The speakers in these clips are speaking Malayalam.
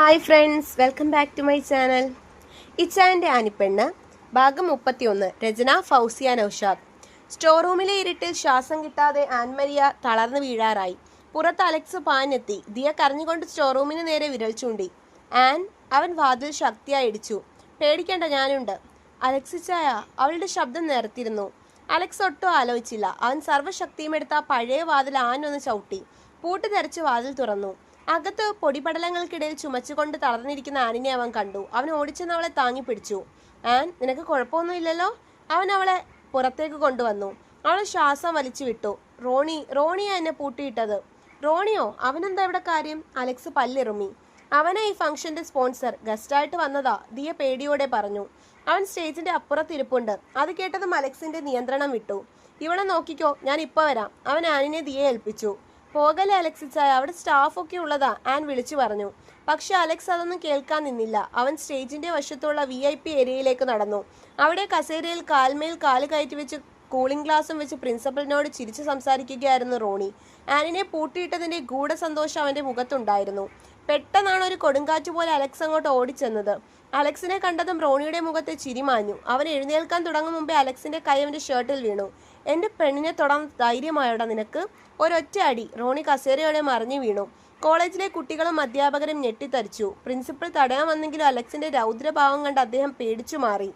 Hi friends welcome back to my channel ഇച്ചാന്റെ ആനിപ്പെണ്ണ് ഭാഗം മുപ്പത്തിയൊന്ന് രചന ഫൗസിയ നൌഷാദ്. സ്റ്റോർ റൂമിലെ ഇരുട്ടിൽ ശ്വാസം കിട്ടാതെ ആൻമരിയ തളർന്നു വീഴാറായി. പുറത്ത് അലക്സ് പാനെത്തി ദിയ കരഞ്ഞുകൊണ്ട് സ്റ്റോർ റൂമിന് നേരെ വിരൽ ചൂണ്ടി. ആൻ അവൻ വാതിൽ ശക്തിയായി ഇടിച്ചു. പേടിക്കേണ്ട ഞാനുണ്ട്. അലക്സിച്ചായ അവളുടെ ശബ്ദം നേർത്തിരുന്നു. അലക്സ് ഒട്ടും ആലോചിച്ചില്ല. അവൻ സർവശക്തിയും എടുത്ത പഴയ വാതിൽ ആൻ ഒന്ന് ചവിട്ടി. പൂട്ട് തെരച്ച് വാതിൽ തുറന്നു. അകത്ത് പൊടിപടലങ്ങൾക്കിടയിൽ ചുമച്ചുകൊണ്ട് തളർന്നിരിക്കുന്ന ആനിനെ അവൻ കണ്ടു. അവൻ ഓടിച്ചെന്ന് അവളെ താങ്ങി പിടിച്ചു. ആൻ നിനക്ക് കുഴപ്പമൊന്നുമില്ലല്ലോ അവൻ അവളെ പുറത്തേക്ക് കൊണ്ടുവന്നു. അവൾ ശ്വാസം വലിച്ചു വിട്ടു. റോണി റോണിയാ എന്നെ പൂട്ടിയിട്ടത്. റോണിയോ അവനെന്താ ഇവിടെ കാര്യം? അലക്സ് പല്ലിറുമി. അവനെ ഈ ഫംഗ്ഷന്റെ സ്പോൺസർ. ഗസ്റ്റായിട്ട് വന്നതാ. ദിയ പേടിയോടെ പറഞ്ഞു. അവൻ സ്റ്റേജിന്റെ അപ്പുറത്തിരിപ്പുണ്ട്. അത് കേട്ടതും അലക്സിന്റെ നിയന്ത്രണം വിട്ടു. ഇവളെ നോക്കിക്കോ ഞാൻ ഇപ്പൊ വരാം. അവൻ ആനിനെ ദിയെ ഏൽപ്പിച്ചു. പോകലെ അലക്സിച്ചായ അവിടെ സ്റ്റാഫൊക്കെ ഉള്ളതാ ആൻ വിളിച്ചു പറഞ്ഞു. പക്ഷെ അലക്സ് അതൊന്നും കേൾക്കാൻ നിന്നില്ല. അവൻ സ്റ്റേജിന്റെ വശത്തുള്ള വി ഐ പി ഏരിയയിലേക്ക് നടന്നു. അവിടെ കസേരയിൽ കാൽമേൽ കാൽ കയറ്റി വെച്ച് കൂളിംഗ് ഗ്ലാസും വെച്ച് പ്രിൻസിപ്പലിനോട് ചിരിച്ചു സംസാരിക്കുകയായിരുന്നു റോണി. ആനിനെ പൂട്ടിയിട്ടതിന്റെ ഗൂഢസന്തോഷം അവന്റെ മുഖത്തുണ്ടായിരുന്നു. പെട്ടെന്നാണ് ഒരു കൊടുങ്കാറ്റ് പോലെ അലക്സ് അങ്ങോട്ട് ഓടിച്ചെന്നത്. അലക്സിനെ കണ്ടതും റോണിയുടെ മുഖത്തെ ചിരിമാഞ്ഞു. അവൻ എഴുന്നേൽക്കാൻ തുടങ്ങും മുമ്പേ അലക്സിന്റെ കൈ അവന്റെ ഷർട്ടിൽ വീണു. എന്റെ പെണ്ണിനെ തൊടാൻ ധൈര്യമായോടാ നിനക്ക്? ഒരൊറ്റ അടി. റോണി കസേരയോടെ മറിഞ്ഞു വീണു. കോളേജിലെ കുട്ടികളും അധ്യാപകരും ഞെട്ടിത്തരിച്ചു. പ്രിൻസിപ്പൽ തടയാൻ വന്നെങ്കിലും അലക്സിന്റെ രൗദ്രഭാവം കണ്ട് അദ്ദേഹം പേടിച്ചു മാറി.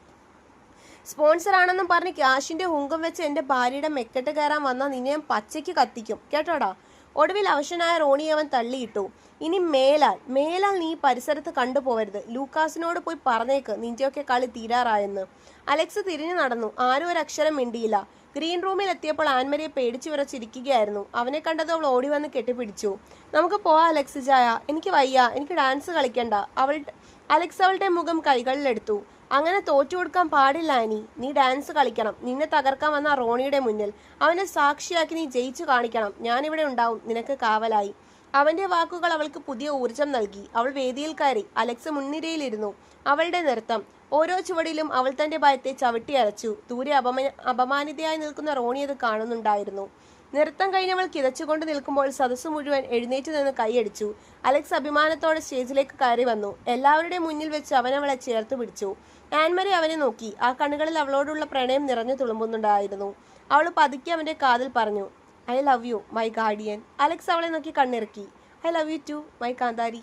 സ്പോൺസർ ആണെന്നും പറഞ്ഞ് ക്യാഷിന്റെ ഹുങ്കം വെച്ച് എന്റെ ഭാര്യയുടെ മെക്കെട്ട് കയറാൻ വന്നാൽ നിന്നെ പച്ചയ്ക്ക് കത്തിക്കും. കേട്ടോടാ? ഒടുവിൽ അവശനായ റോണി അവൻ തള്ളിയിട്ടു. ഇനി മേലാൽ മേലാൽ നീ പരിസരത്ത് കണ്ടുപോകരുത് ലൂക്കാസിനോട് പോയി പറഞ്ഞേക്ക്. നിന്റെയൊക്കെ കളി തീരാറായെന്ന്. അലക്സ് തിരിഞ്ഞു നടന്നു. ആരും ഒരു അക്ഷരം മിണ്ടിയില്ല. ഗ്രീൻ റൂമിൽ എത്തിയപ്പോൾ ആൻമരിയെ പേടിച്ചു വിറച്ചിരിക്കുകയായിരുന്നു. അവനെ കണ്ടത് അവൾ ഓടി വന്ന് കെട്ടിപ്പിടിച്ചു. നമുക്ക് പോവാ അലക്സ് ചായ എനിക്ക് വയ്യ. എനിക്ക് ഡാൻസ് കളിക്കണ്ട. അവൾ അലക്സ് അവളുടെ മുഖം കൈകളിലെടുത്തു. അങ്ങനെ തോറ്റു കൊടുക്കാൻ പാടില്ല അനി. നീ ഡാൻസ് കളിക്കണം. നിന്നെ തകർക്കാൻ വന്ന റോണിയുടെ മുന്നിൽ. അവനെ സാക്ഷിയാക്കി നീ ജയിച്ചു കാണിക്കണം. ഞാനിവിടെ ഉണ്ടാവും. നിനക്ക് കാവലായി. അവന്റെ വാക്കുകൾ അവൾക്ക് പുതിയ ഊർജം നൽകി. അവൾ വേദിയിൽ കയറി. അലക്സ് മുൻനിരയിലിരുന്നു. അവളുടെ നൃത്തം. ഓരോ ചുവടിലും അവൾ തന്റെ ഭയത്തെ ചവിട്ടി അരച്ചു. ദൂരെ അപമ അപമാനിതയായി നിൽക്കുന്ന റോണി അത് കാണുന്നുണ്ടായിരുന്നു. നൃത്തം കഴിഞ്ഞവൾ കിതച്ചുകൊണ്ട് നിൽക്കുമ്പോൾ സദസ് മുഴുവൻ എഴുന്നേറ്റ് നിന്ന് കൈയടിച്ചു. അലക്സ് അഭിമാനത്തോടെ സ്റ്റേജിലേക്ക് കയറി വന്നു. എല്ലാവരുടെയും മുന്നിൽ വെച്ച് അവൻ അവളെ ചേർത്ത് പിടിച്ചു. ആൻമരി അവനെ നോക്കി. ആ കണ്ണുകളിൽ അവളോടുള്ള പ്രണയം നിറഞ്ഞു തുളുമ്പുന്നുണ്ടായിരുന്നു. അവൾ പതുക്കെ അവന്റെ കാതിൽ പറഞ്ഞു I love you my guardian. Alex അവളെ നോക്കി കണ്ണിറക്കി. I love you too my കാന്താരി.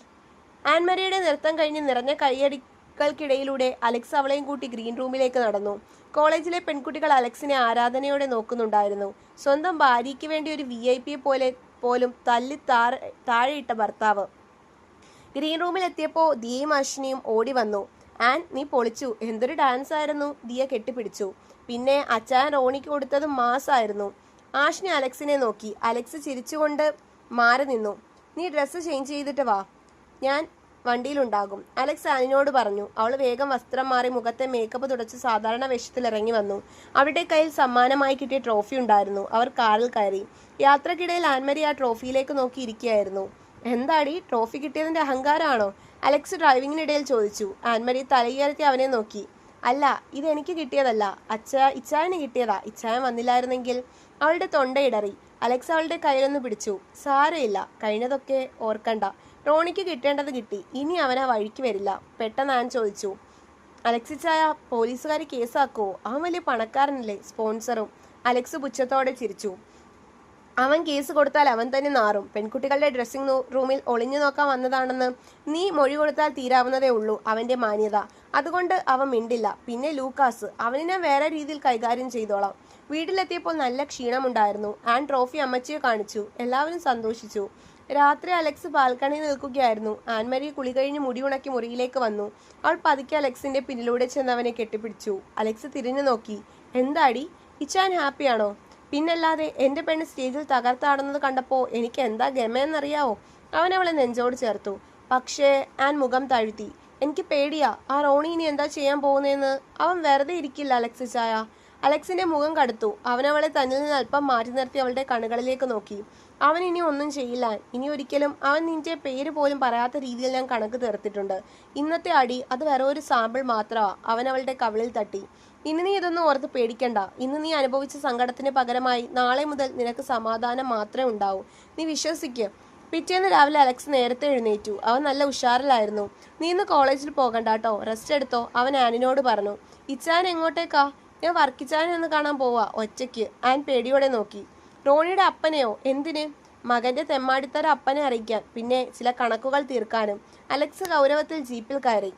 ആൻമരിയുടെ നൃത്തം കഴിഞ്ഞ് നിറഞ്ഞ കൈയടികൾക്കിടയിലൂടെ അലക്സ് അവളെയും കൂട്ടി ഗ്രീൻ റൂമിലേക്ക് നടന്നു. കോളേജിലെ പെൺകുട്ടികൾ അലക്സിനെ ആരാധനയോടെ നോക്കുന്നുണ്ടായിരുന്നു. സ്വന്തം ഭാര്യയ്ക്ക് വേണ്ടി ഒരു വി ഐ പോലെ പോലും തല്ലി താഴ താഴെയിട്ട ഭർത്താവ്. ഗ്രീൻ റൂമിൽ എത്തിയപ്പോൾ ദിയയും അശ്വിനിയും ഓടി വന്നു. ആൻ നീ പൊളിച്ചു. എന്തൊരു ഡാൻസ് ആയിരുന്നു? ദിയ കെട്ടിപ്പിടിച്ചു. പിന്നെ അച്ചായൻ റോണിക്ക് കൊടുത്തത് മാസായിരുന്നു. ആഷ്നി അലക്സിനെ നോക്കി. അലക്സ് ചിരിച്ചുകൊണ്ട് മാറി നിന്നു. നീ ഡ്രസ്സ് ചേഞ്ച് ചെയ്തിട്ട് വാ. ഞാൻ വണ്ടിയിലുണ്ടാകും. അലക്സ് ആനിനോട് പറഞ്ഞു അവൾ വേഗം വസ്ത്രം മാറി മുഖത്തെ മേക്കപ്പ് തുടച്ച് സാധാരണ വേഷത്തിൽ ഇറങ്ങി വന്നു. അവരുടെ കയ്യിൽ സമ്മാനമായി കിട്ടിയ ട്രോഫി ഉണ്ടായിരുന്നു. അവർ കാറിൽ കയറി. യാത്രക്കിടയിൽ ആൻമരി ആ ട്രോഫിയിലേക്ക് നോക്കി ഇരിക്കുകയായിരുന്നു. എന്താടി? ട്രോഫി കിട്ടിയതിന്റെ അഹങ്കാരമാണോ? അലക്സ് ഡ്രൈവിങ്ങിനിടയിൽ ചോദിച്ചു. ആൻമരി തലയുയർത്തി അവനെ നോക്കി. അല്ല ഇത് എനിക്ക് കിട്ടിയതല്ല. അച്ഛ ഇച്ചായന് കിട്ടിയതാ. ഇച്ചായൻ വന്നില്ലായിരുന്നെങ്കിൽ അവളുടെ തൊണ്ടയിടറി അലക്സ് അവളുടെ കയ്യിലൊന്ന് പിടിച്ചു. സാരമില്ല. കഴിഞ്ഞതൊക്കെ ഓർക്കണ്ട. റോണിക്ക് കിട്ടേണ്ടത് കിട്ടി. ഇനി അവൻ ആ വഴിക്ക് വരില്ല. പെട്ടെന്ന് ആൻ ചോദിച്ചു. അലക്സിച്ചായ പോലീസുകാർ കേസാക്കുവോ അവൻ വലിയ പണക്കാരനല്ലേ സ്പോൺസറും. അലക്സ് പുച്ഛത്തോടെ ചിരിച്ചു. അവൻ കേസ് കൊടുത്താൽ അവൻ തന്നെ നാറും. പെൺകുട്ടികളുടെ ഡ്രസ്സിംഗ് റൂമിൽ ഒളിഞ്ഞു നോക്കാൻ വന്നതാണെന്ന് നീ മൊഴി കൊടുത്താൽ തീരാവുന്നതേ ഉള്ളൂ അവന്റെ മാന്യത. അതുകൊണ്ട് അവൻ മിണ്ടില്ല. പിന്നെ ലൂക്കാസ് അവനെ വേറെ രീതിയിൽ കൈകാര്യം ചെയ്തോളാം. വീട്ടിലെത്തിയപ്പോൾ നല്ല ക്ഷീണമുണ്ടായിരുന്നു. ആൻ ട്രോഫി അമ്മച്ചിയെ കാണിച്ചു. എല്ലാവരും സന്തോഷിച്ചു. രാത്രി അലക്സ് ബാൽക്കണിയിൽ നിൽക്കുകയായിരുന്നു. ആൻമരി കുളി കഴിഞ്ഞ് മുടി ഉണക്കി മുറിയിലേക്ക് വന്നു. അവൾ പതുക്കെ അലക്സിന്റെ പിന്നിലൂടെ ചെന്ന് അവനെ കെട്ടിപ്പിടിച്ചു. അലക്സ് തിരിഞ്ഞു നോക്കി. എന്താടി? ഇച്ചാൻ ഹാപ്പിയാണോ പിന്നല്ലാതെ എന്റെ പെണ്ണ് സ്റ്റേജിൽ തകർത്താടുന്നത് കണ്ടപ്പോൾ എനിക്ക് എന്താ ഗമയെന്നറിയാവോ? അവൻ അവളെ നെഞ്ചോട് ചേർത്തു. പക്ഷേ ആൻ മുഖം താഴ്ത്തി. എനിക്ക് പേടിയാ. ആ റോണി ഇനി എന്താ ചെയ്യാൻ പോകുന്നതെന്ന് അവൻ വെറുതെ ഇരിക്കില്ല അലക്സ് ചായ. അലക്സിന്റെ മുഖം കടുത്തു. അവനവളെ തന്നിൽ നിന്ന് അല്പം മാറ്റി നിർത്തി അവളുടെ കണ്ണുകളിലേക്ക് നോക്കി. അവൻ ഇനി ഒന്നും ചെയ്യില്ല. ഇനി ഒരിക്കലും അവൻ നിന്റെ പേര് പോലും പറയാത്ത രീതിയിൽ ഞാൻ കണക്ക് തീർത്തിട്ടുണ്ട്. ഇന്നത്തെ അടി അത് വേറെ ഒരു സാമ്പിൾ മാത്രമാ അവൻ അവളുടെ കവിളിൽ തട്ടി. ഇനി നീ ഇതൊന്നും ഓർത്ത് പേടിക്കണ്ട. ഇന്ന് നീ അനുഭവിച്ച സങ്കടത്തിന് പകരമായി നാളെ മുതൽ നിനക്ക് സമാധാനം മാത്രമേ ഉണ്ടാവൂ. നീ വിശ്വസിക്ക്. പിറ്റേന്ന് രാവിലെ അലക്സ് നേരത്തെ എഴുന്നേറ്റു. അവൻ നല്ല ഉഷാറിലായിരുന്നു. നീ ഇന്ന് കോളേജിൽ പോകണ്ട കേട്ടോ റെസ്റ്റ് എടുത്തോ. അവൻ ആനിനോട് പറഞ്ഞു. ഇച്ചാൻ എങ്ങോട്ടേക്കാ? ഞാൻ വർക്കിച്ചാനെ ഒന്ന് കാണാൻ പോവാ. ഒറ്റയ്ക്ക്. ആൻ പേടിയോടെ നോക്കി. റോണിയുടെ അപ്പനെയോ? എന്തിന്? മകന്റെ തെമ്മാടിത്തര അപ്പനെ അറിയിക്കാൻ പിന്നെ ചില കണക്കുകൾ തീർക്കാനും. അലക്സ് ഗൗരവത്തിൽ ജീപ്പിൽ കയറി.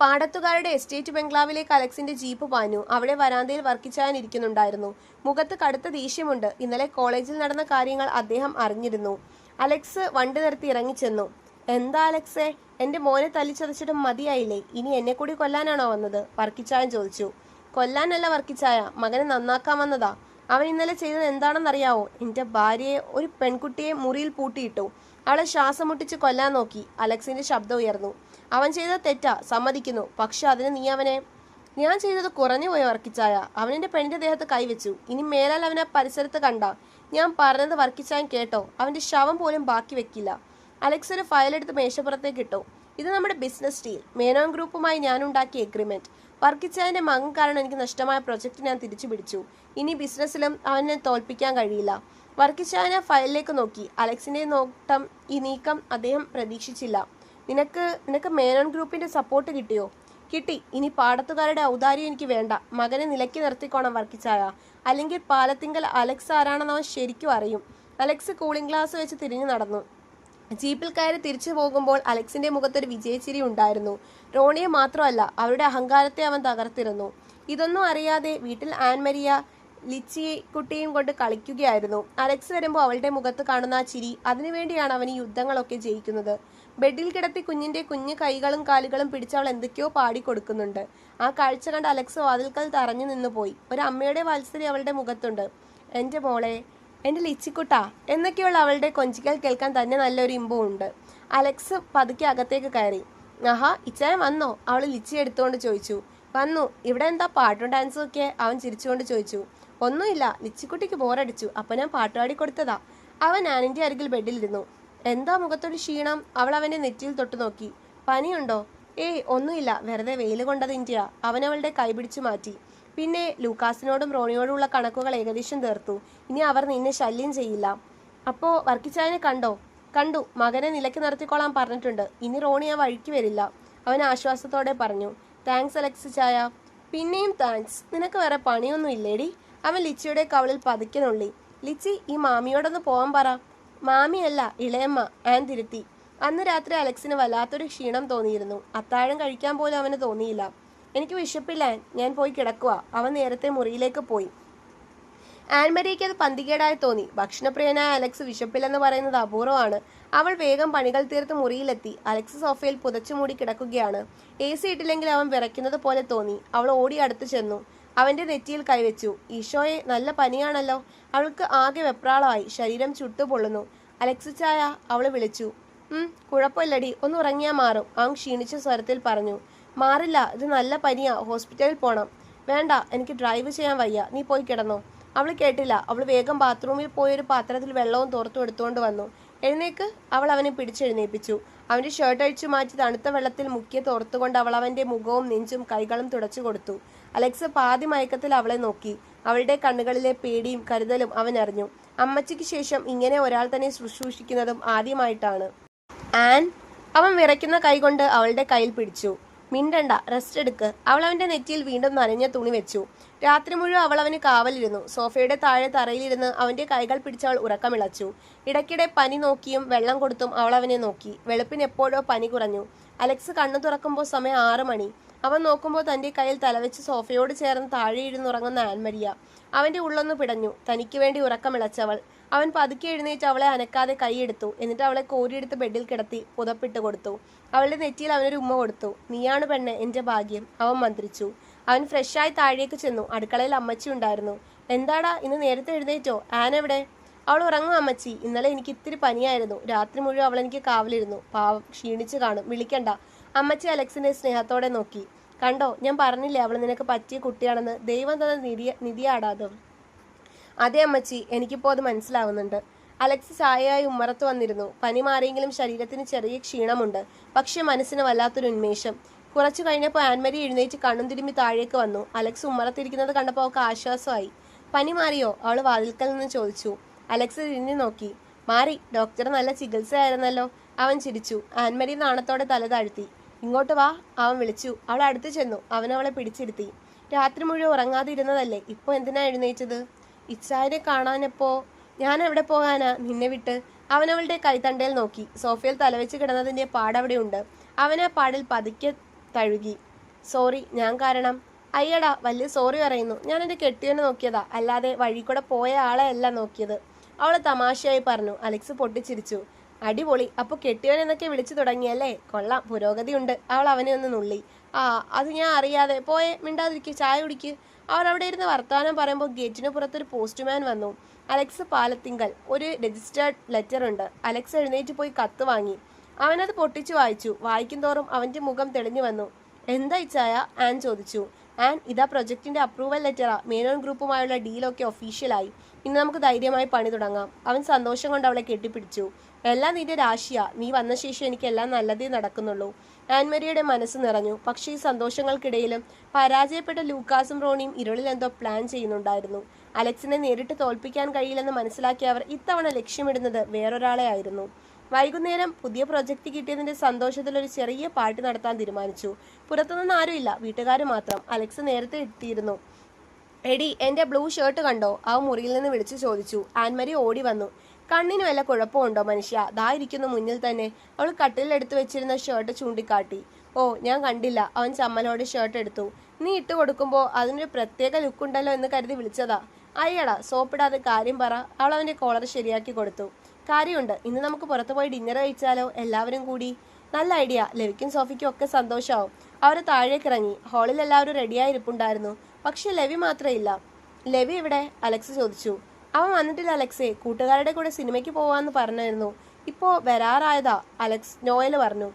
പാടത്തുകാരുടെ എസ്റ്റേറ്റ് ബംഗ്ലാവിലേക്ക് അലക്സിന്റെ ജീപ്പ് പാഞ്ഞു. അവിടെ വരാന്തയിൽ വർക്കിച്ചാൻ ഇരിക്കുന്നുണ്ടായിരുന്നു മുഖത്ത് കടുത്ത ദേഷ്യമുണ്ട്. ഇന്നലെ കോളേജിൽ നടന്ന കാര്യങ്ങൾ അദ്ദേഹം അറിഞ്ഞിരുന്നു. അലക്സ് വണ്ടി നിർത്തി ഇറങ്ങിച്ചെന്നു. എന്താ അലക്സേ? എന്റെ മോനെ തല്ലിച്ചതച്ചിട്ടും മതിയായില്ലേ? ഇനി എന്നെ കൂടി കൊല്ലാനാണോ വന്നത്? വർക്കിച്ചായൻ ചോദിച്ചു. കൊല്ലാനല്ല വർക്കിച്ചായ. മകനെ നന്നാക്കാൻ വന്നതാ. അവൻ ഇന്നലെ ചെയ്തത് എന്താണെന്നറിയാവോ? എന്റെ ഭാര്യയെ ഒരു പെൺകുട്ടിയെ മുറിയിൽ പൂട്ടിയിട്ടു. അവളെ ശ്വാസം മുട്ടിച്ച് കൊല്ലാൻ നോക്കി. അലക്സിന്റെ ശബ്ദം ഉയർന്നു. അവൻ ചെയ്ത തെറ്റാ. സമ്മതിക്കുന്നു. പക്ഷെ അതിന് നീ അവനെ ഞാൻ ചെയ്തത് കുറഞ്ഞു പോയ വർക്കിച്ചായ? അവനെന്റെ പെണ്ണിന്റെ ദേഹത്ത് കൈവച്ചു. ഇനി മേലാൽ അവനെ പരിസരത്ത് കണ്ട. ഞാൻ പറഞ്ഞത് വർക്കിച്ചായൻ കേട്ടോ. അവന്റെ ശവം പോലും ബാക്കി വെക്കില്ല. അലക്സ് ഒരു ഫയൽ എടുത്ത് മേശപ്പുറത്തേക്ക് ഇട്ടു. ഇത് നമ്മുടെ ബിസിനസ് ഡീൽ. മേനോൻ ഗ്രൂപ്പുമായി ഞാൻ ഉണ്ടാക്കിയ എഗ്രിമെന്റ് വർക്കിച്ചായന്റെ മകൻ കാരണം എനിക്ക് നഷ്ടമായ പ്രൊജക്റ്റ് ഞാൻ തിരിച്ചു പിടിച്ചു. ഇനി ബിസിനസ്സിലും അവനെ തോൽപ്പിക്കാൻ കഴിയില്ല. വർക്കിച്ചായൻ ആ ഫയലിലേക്ക് നോക്കി. അലക്സിന്റെ നോട്ടം ഈ നീക്കം അദ്ദേഹം പ്രതീക്ഷിച്ചില്ല. നിനക്ക് നിനക്ക് മേനോൻ ഗ്രൂപ്പിന്റെ സപ്പോർട്ട് കിട്ടിയോ? കിട്ടി. ഇനി പാടത്തുകാരുടെ ഔദാര്യം എനിക്ക് വേണ്ട. മകനെ നിലയ്ക്ക് നിർത്തിക്കോണം വർക്കിച്ചായ അല്ലെങ്കിൽ പാലത്തിങ്കൽ അലക്സ് ആരാണെന്ന് അവൻ ശരിക്കും അറിയും. അലക്സ് കൂളിംഗ് ഗ്ലാസ് വെച്ച് തിരിഞ്ഞു നടന്നു. ജീപ്പിൽ കയറി തിരിച്ചു പോകുമ്പോൾ അലക്സിന്റെ മുഖത്തൊരു വിജയച്ചിരി ഉണ്ടായിരുന്നു. റോണിയെ മാത്രമല്ല അവരുടെ അഹങ്കാരത്തെ അവൻ തകർത്തിരുന്നു. ഇതൊന്നും അറിയാതെ വീട്ടിൽ ആൻമരിയ ലിച്ചി കുട്ടിയും കൊണ്ട് കളിക്കുകയായിരുന്നു. അലക്സ് വരുമ്പോൾ അവളുടെ മുഖത്ത് കാണുന്ന ആ ചിരി അതിനുവേണ്ടിയാണ് അവൻ ഈ യുദ്ധങ്ങളൊക്കെ ജയിക്കുന്നത്. ബെഡിൽ കിടത്തി കുഞ്ഞിന്റെ കുഞ്ഞു കൈകളും കാലുകളും പിടിച്ച് അവൾ എന്തൊക്കെയോ പാടിക്കൊടുക്കുന്നുണ്ട്. ആ കാഴ്ച കണ്ട് അലക്സ് വാതിൽക്കൽ തറഞ്ഞു നിന്ന് പോയി ഒരു അമ്മയുടെ വാത്സല്യം അവളുടെ മുഖത്തുണ്ട്. എന്റെ മോളെ എന്റെ ലിച്ചിക്കുട്ട എന്നൊക്കെയുള്ള അവളുടെ കൊഞ്ചിക്കൽ കേൾക്കാൻ തന്നെ നല്ലൊരു ഇമ്പമുണ്ട് അലക്സ് പതുക്കെ അകത്തേക്ക് കയറി. ആഹാ ഇച്ചായൻ വന്നോ? അവൾ ലിച്ചി എടുത്തുകൊണ്ട് ചോദിച്ചു. വന്നു. ഇവിടെ എന്താ പാട്ടും ഡാൻസും ഒക്കെ? അവൻ ചിരിച്ചുകൊണ്ട് ചോദിച്ചു. ഒന്നുമില്ല. ലിച്ചിക്കുട്ടിക്ക് ബോറടിച്ചു. അപ്പം ഞാൻ പാട്ടുപാടി കൊടുത്തതാ. അവൻ ആനിന്റെ അരികിൽ ബെഡിലിരുന്നു. എന്താ മുഖത്തൊരു ക്ഷീണം? അവൾ അവന്റെ നെറ്റിയിൽ തൊട്ടു നോക്കി. പനിയുണ്ടോ? ഏയ് ഒന്നുമില്ല. വെറുതെ വെയിൽ കൊണ്ടത് ഇന്ത്യ അവൻ അവളുടെ കൈപിടിച്ചു മാറ്റി. പിന്നെ ലൂക്കാസിനോടും റോണിയോടുമുള്ള കണക്കുകൾ ഏകദേശം തീർത്തു. ഇനി അവർ നിന്നെ ശല്യം ചെയ്യില്ല. അപ്പോൾ വർക്കിച്ചായനെ കണ്ടോ? കണ്ടു. മകനെ നിലയ്ക്ക് നിർത്തിക്കോളാൻ പറഞ്ഞിട്ടുണ്ട്. ഇനി റോണി ആ വഴിക്ക് വരില്ല. അവൻ ആശ്വാസത്തോടെ പറഞ്ഞു. താങ്ക്സ് അലക്സ് ചായ. പിന്നെയും താങ്ക്സ് നിനക്ക് വേറെ പണിയൊന്നും ഇല്ലേടി? അവൻ ലിച്ചിയുടെ കവളിൽ പതുക്കെ നുള്ളി. ലിച്ചി ഈ മാമിയോടൊന്ന് പോവാൻ പറ. മാമിയല്ല ഇളയമ്മ ആൻ തിരുത്തി. അന്ന് രാത്രി അലക്സിന് വല്ലാത്തൊരു ക്ഷീണം തോന്നിയിരുന്നു. അത്താഴം കഴിക്കാൻ പോലും അവന് തോന്നിയില്ല. എനിക്ക് വിശപ്പില്ല. ഞാൻ പോയി കിടക്കുക അവൻ നേരത്തെ മുറിയിലേക്ക് പോയി. ആൻമരിക്ക് അത് പന്തികേടായി തോന്നി. ഭക്ഷണപ്രിയനായ അലക്സ് വിശപ്പില്ലെന്ന് പറയുന്നത് അപൂർവമാണ്. അവൾ വേഗം പണികൾ തീർത്ത് മുറിയിലെത്തി. അലക്സ് സോഫയിൽ പുതച്ചു മൂടി കിടക്കുകയാണ്. എ സി ഇട്ടില്ലെങ്കിൽ അവൻ വിറയ്ക്കുന്നത് പോലെ തോന്നി. അവൾ ഓടി അടുത്ത് ചെന്നു. അവന്റെ നെറ്റിയിൽ കൈവച്ചു. ഈശോയെ നല്ല പനിയാണല്ലോ. അവൾക്ക് ആകെ വെപ്രാളമായി. ശരീരം ചുട്ടുപൊള്ളുന്നു. അലക്സ് ചായ അവൾ വിളിച്ചു. ഉം കുഴപ്പമില്ലടി. ഒന്ന് ഉറങ്ങിയാൽ മാറും. അവൻ ക്ഷീണിച്ച സ്വരത്തിൽ പറഞ്ഞു. മാറില്ല ഇത് നല്ല പനിയാ ഹോസ്പിറ്റലിൽ പോണം. വേണ്ട എനിക്ക് ഡ്രൈവ് ചെയ്യാൻ വയ്യ നീ പോയി കിടന്നോ. അവൾ കേട്ടില്ല അവൾ വേഗം ബാത്റൂമിൽ പോയൊരു പാത്രത്തിൽ വെള്ളവും തോർത്തും എടുത്തുകൊണ്ട് വന്നു. എഴുന്നേക്ക് അവൾ അവനെ പിടിച്ചെഴുന്നേൽപ്പിച്ചു അവന്റെ ഷർട്ട് അഴിച്ചു മാറ്റി തണുത്ത വെള്ളത്തിൽ മുക്കിയ തോർത്തുകൊണ്ട് അവൾ അവന്റെ മുഖവും നെഞ്ചും കൈകളും തുടച്ചു കൊടുത്തു. അലക്സ് പാതി മയക്കത്തിൽ അവളെ നോക്കി. അവളുടെ കണ്ണുകളിലെ പേടിയും കരുതലും അവൻ അറിഞ്ഞു. അമ്മച്ചിക്ക് ശേഷം ഇങ്ങനെ ഒരാൾ തന്നെ ശുശ്രൂഷിക്കുന്നതും ആദ്യമായിട്ടാണ്. ആൻ അവൻ വിറയ്ക്കുന്ന കൈകൊണ്ട് അവളുടെ കയ്യിൽ പിടിച്ചു. മിണ്ടണ്ട റെസ്റ്റ് എടുക്ക്. അവൾ അവന്റെ നെറ്റിയിൽ വീണ്ടും നനഞ്ഞ തുണി വെച്ചു. രാത്രി മുഴുവൻ അവൾ അവന് കാവലിരുന്നു. സോഫയുടെ താഴെ തറയിലിരുന്ന് അവന്റെ കൈകൾ പിടിച്ച് അവൾ ഉറക്കമിളച്ചു ഇടയ്ക്കിടെ പനി നോക്കിയും വെള്ളം കൊടുത്തും അവൾ അവനെ നോക്കി. വെളുപ്പിന് എപ്പോഴോ പനി കുറഞ്ഞു. അലക്സ് കണ്ണു തുറക്കുമ്പോൾ സമയം ആറ് മണി. അവൻ നോക്കുമ്പോൾ തന്റെ കയ്യിൽ തലവെച്ച് സോഫയോട് ചേർന്ന് താഴെ ഇരുന്നുറങ്ങുന്ന ആൻമരിയ അവന്റെ ഉള്ളൊന്ന് പിടഞ്ഞു. തനിക്ക് വേണ്ടി ഉറക്കമിളച്ചവൾ അവൻ പതുക്കെ എഴുന്നേറ്റ് അവളെ അനക്കാതെ കൈയെടുത്തു. എന്നിട്ട് അവളെ കോരിയെടുത്ത് ബെഡിൽ കിടത്തി പുതപ്പിട്ട് കൊടുത്തു. അവളുടെ നെറ്റിയിൽ അവനൊരു ഉമ്മ കൊടുത്തു. നീയാണ് പെണ്ണ് എന്റെ ഭാഗ്യം അവൻ മന്ത്രിച്ചു. അവൻ ഫ്രഷായി താഴേക്ക് ചെന്നു. അടുക്കളയിൽ അമ്മച്ചി ഉണ്ടായിരുന്നു. എന്താടാ ഇന്ന് നേരത്തെ എഴുന്നേറ്റോ? ആൻ എവിടെ? അവൾ ഉറങ്ങും അമ്മച്ചി. ഇന്നലെ എനിക്ക് ഇത്തിരി പനിയായിരുന്നു. രാത്രി മുഴുവൻ അവൾ എനിക്ക് കാവലിരുന്നു. പാവം ക്ഷീണിച്ചു കാണും. വിളിക്കണ്ട. അമ്മച്ചി അലക്സിനെ സ്നേഹത്തോടെ നോക്കി. കണ്ടോ ഞാൻ പറഞ്ഞില്ലേ അവൾ നിനക്ക് പറ്റിയ കുട്ടിയാണെന്ന്? ദൈവം തന്ന നിധി നിധിയാടാതോ അതെ അമ്മച്ചി എനിക്കിപ്പോൾ അത് മനസ്സിലാവുന്നുണ്ട്. അലക്സ് ചായയായി ഉമ്മറത്ത് വന്നിരുന്നു. പനി മാറിയെങ്കിലും ശരീരത്തിന് ചെറിയ ക്ഷീണമുണ്ട്. പക്ഷെ മനസ്സിന് വല്ലാത്തൊരു ഉന്മേഷം. കുറച്ചു കഴിഞ്ഞപ്പോൾ ആൻമരി എഴുന്നേറ്റ് കണ്ണും തിരുമ്പി താഴേക്ക് വന്നു. അലക്സ് ഉമ്മറത്തിരിക്കുന്നത് കണ്ടപ്പോൾ അവൾക്ക് ആശ്വാസമായി. പനി മാറിയോ? അവൾ വാതിൽക്കൽ നിന്ന് ചോദിച്ചു. അലക്സ് തിരിഞ്ഞു നോക്കി. മാറി ഡോക്ടർ നല്ല ചികിത്സയായിരുന്നല്ലോ. അവൻ ചിരിച്ചു. ആൻമരി നാണത്തോടെ തല താഴ്ത്തി. ഇങ്ങോട്ട് വാ അവൻ വിളിച്ചു. അവൾ അടുത്ത് ചെന്നു. അവൻ അവളെ പിടിച്ചിരുത്തി. രാത്രി മുഴുവൻ ഉറങ്ങാതെ ഇരുന്നതല്ലേ എന്തിനാണ് എന്തിനാ എഴുന്നേറ്റത്? ഇച്ചായനെ കാണാനപ്പോ ഞാൻ എവിടെ പോകാനാ? നിന്നെ വിട്ട്. അവനവളുടെ കൈത്തണ്ടയിൽ നോക്കി. സോഫയിൽ തലവെച്ച് കിടന്നതിന്റെ പാടവിടെയുണ്ട്. ഉണ്ട് ആ പാടിൽ പതുക്കെ തഴുകി. സോറി ഞാൻ കാരണം. അയ്യടാ വലിയ സോറി പറയുന്നു. ഞാൻ എന്റെ കെട്ടിയനെ നോക്കിയതാ. അല്ലാതെ വഴി കൂടെ പോയ ആളെ അല്ല നോക്കിയത്. അവൾ തമാശയായി പറഞ്ഞു. അലക്സ് പൊട്ടിച്ചിരിച്ചു. അടിപൊളി. അപ്പോൾ കെട്ടിയവൻ എന്നൊക്കെ വിളിച്ചു തുടങ്ങിയല്ലേ? കൊള്ളാം. പുരോഗതിയുണ്ട്. അവൾ അവനെ ഒന്ന് നുള്ളി. ആ അത് ഞാൻ അറിയാതെ. പോയെ മിണ്ടാതിരിക്കുക ചായ കുടിക്ക്. അവർ അവിടെ ഇരുന്ന് വർത്തമാനം പറയുമ്പോൾ ഗേറ്റിന് പുറത്തൊരു പോസ്റ്റ്മാൻ വന്നു. അലക്സ് പാലത്തിങ്കൽ ഒരു രജിസ്റ്റേർഡ് ലെറ്റർ ഉണ്ട്. അലക്സ് എഴുന്നേറ്റ് പോയി കത്ത് വാങ്ങി. അവനത് പൊട്ടിച്ചു വായിച്ചു. വായിക്കും തോറും അവന്റെ മുഖം തെളിഞ്ഞു വന്നു. എന്താ ഇച്ചായ ആൻ ചോദിച്ചു. ആൻ ഇതാ പ്രൊജക്ടിന്റെ അപ്രൂവൽ ലെറ്ററാ മേനോൻ ഗ്രൂപ്പുമായുള്ള ഡീലൊക്കെ ഒഫീഷ്യലായി ഇന്ന് നമുക്ക് ധൈര്യമായി പണി തുടങ്ങാം. അവൻ സന്തോഷം കൊണ്ട് അവളെ കെട്ടിപ്പിടിച്ചു. എല്ലാം നിന്റെ രാശിയാ. നീ വന്ന ശേഷം എനിക്ക് എല്ലാം നല്ലതേ നടക്കുന്നുള്ളൂ. ആൻമരിയുടെ മനസ്സ് നിറഞ്ഞു. പക്ഷേ ഈ സന്തോഷങ്ങൾക്കിടയിലും പരാജയപ്പെട്ട ലൂക്കാസും റോണിയും ഇരുളിൽ എന്തോ പ്ലാൻ ചെയ്യുന്നുണ്ടായിരുന്നു. അലക്സിനെ നേരിട്ട് തോൽപ്പിക്കാൻ കഴിയില്ലെന്ന് മനസ്സിലാക്കിയ അവർ ഇത്തവണ ലക്ഷ്യമിടുന്നത് വേറൊരാളെ ആയിരുന്നു. വൈകുന്നേരം പുതിയ പ്രൊജക്റ്റ് കിട്ടിയതിന്റെ സന്തോഷത്തിൽ ഒരു ചെറിയ പാർട്ടി നടത്താൻ തീരുമാനിച്ചു. പുറത്തുനിന്ന് ആരുമില്ല വീട്ടുകാർ മാത്രം. അലക്സ് നേരത്തെ എത്തിയിരുന്നു. എടി എന്റെ ബ്ലൂ ഷർട്ട് കണ്ടോ? അവ മുറിയിൽ നിന്ന് വിളിച്ചു ചോദിച്ചു. ആൻമരി ഓടി വന്നു. കണ്ണിന് വല്ല കുഴപ്പമുണ്ടോ മനുഷ്യ? ഇരിക്കുന്നു മുന്നിൽ തന്നെ. അവൾ കട്ടിലെടുത്ത് വെച്ചിരുന്ന ഷർട്ട് ചൂണ്ടിക്കാട്ടി. ഓ ഞാൻ കണ്ടില്ല. അവൻ ചമ്മലോട് ഷർട്ട് എടുത്തു. നീ ഇട്ട് കൊടുക്കുമ്പോൾ അതിനൊരു പ്രത്യേക ലുക്കുണ്ടല്ലോ എന്ന് കരുതി വിളിച്ചതാ. അയ്യടാ സോപ്പിടാതെ കാര്യം പറ. അവൾ അവന്റെ കോളർ ശരിയാക്കി കൊടുത്തു. കാര്യമുണ്ട്. ഇന്ന് നമുക്ക് പുറത്തു പോയി ഡിന്നർ കഴിച്ചാലോ? എല്ലാവരും കൂടി. നല്ല ഐഡിയ ലവിക്കും സോഫിക്കും ഒക്കെ സന്തോഷമാവും അവർ താഴേക്ക് ഇറങ്ങി. ഹാളിൽ എല്ലാവരും റെഡിയായി ഇരിപ്പുണ്ടായിരുന്നു. പക്ഷെ ലവി മാത്രമില്ല ലവി ഇവിടെ അലക്സ് ചോദിച്ചു. അവൻ വന്നിട്ടില്ല അലക്സേ. കൂട്ടുകാരുടെ കൂടെ സിനിമയ്ക്ക് പോവാന്ന് പറഞ്ഞായിരുന്നു. ഇപ്പോ വരാറായതാ അലക്സ് നോയൽ പറഞ്ഞു.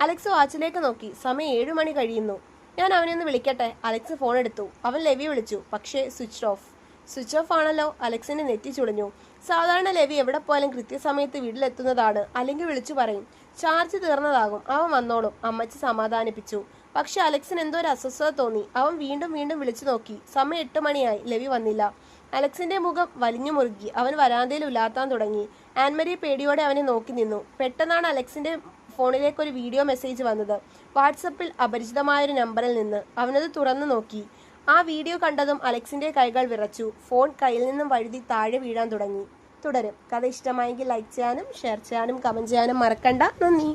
അലക്സ് വാച്ചിലേക്ക് നോക്കി. സമയം ഏഴു മണി കഴിയുന്നു. ഞാൻ അവനെ ഒന്ന് വിളിക്കട്ടെ. അലക്സ് ഫോൺ എടുത്തു. അവൻ ലെവി വിളിച്ചു. പക്ഷേ സ്വിച്ച് ഓഫ്. സ്വിച്ച് ഓഫ് ആണല്ലോ. അലക്സിനെ നെറ്റി ചുളിഞ്ഞു. സാധാരണ ലെവി എവിടെ പോയാലും കൃത്യസമയത്ത് വീട്ടിലെത്തുന്നതാണ്. അല്ലെങ്കിൽ വിളിച്ചു പറയും. ചാർജ് തീർന്നതാകും. അവൻ വന്നോളും. അമ്മച്ചി സമാധാനിപ്പിച്ചു. പക്ഷെ അലക്സിന് എന്തോ ഒരു അസ്വസ്ഥത തോന്നി. അവൻ വീണ്ടും വീണ്ടും വിളിച്ചു നോക്കി. സമയം എട്ട് മണിയായി. ലെവി വന്നില്ല. അലക്സിന്റെ മുഖം വലിഞ്ഞു മുറുകി. അവൻ വരാന്തയിൽ ഉലാത്താൻ തുടങ്ങി. ആൻമരി പേടിയോടെ അവനെ നോക്കി നിന്നു. പെട്ടെന്നാണ് അലക്സിന്റെ ഫോണിലേക്ക് ഒരു വീഡിയോ മെസ്സേജ് വന്നത്. വാട്സപ്പിൽ അപരിചിതമായൊരു നമ്പറിൽ നിന്ന്. അവനത് തുറന്നു നോക്കി. ആ വീഡിയോ കണ്ടതും അലക്സിന്റെ കൈകൾ വിറച്ചു. ഫോൺ കയ്യിൽ നിന്നും വഴുതി താഴെ വീഴാൻ തുടങ്ങി. തുടരും. കഥ ഇഷ്ടമായെങ്കിൽ ലൈക്ക് ചെയ്യാനും ഷെയർ ചെയ്യാനും കമന്റ് ചെയ്യാനും മറക്കണ്ട. നന്ദി.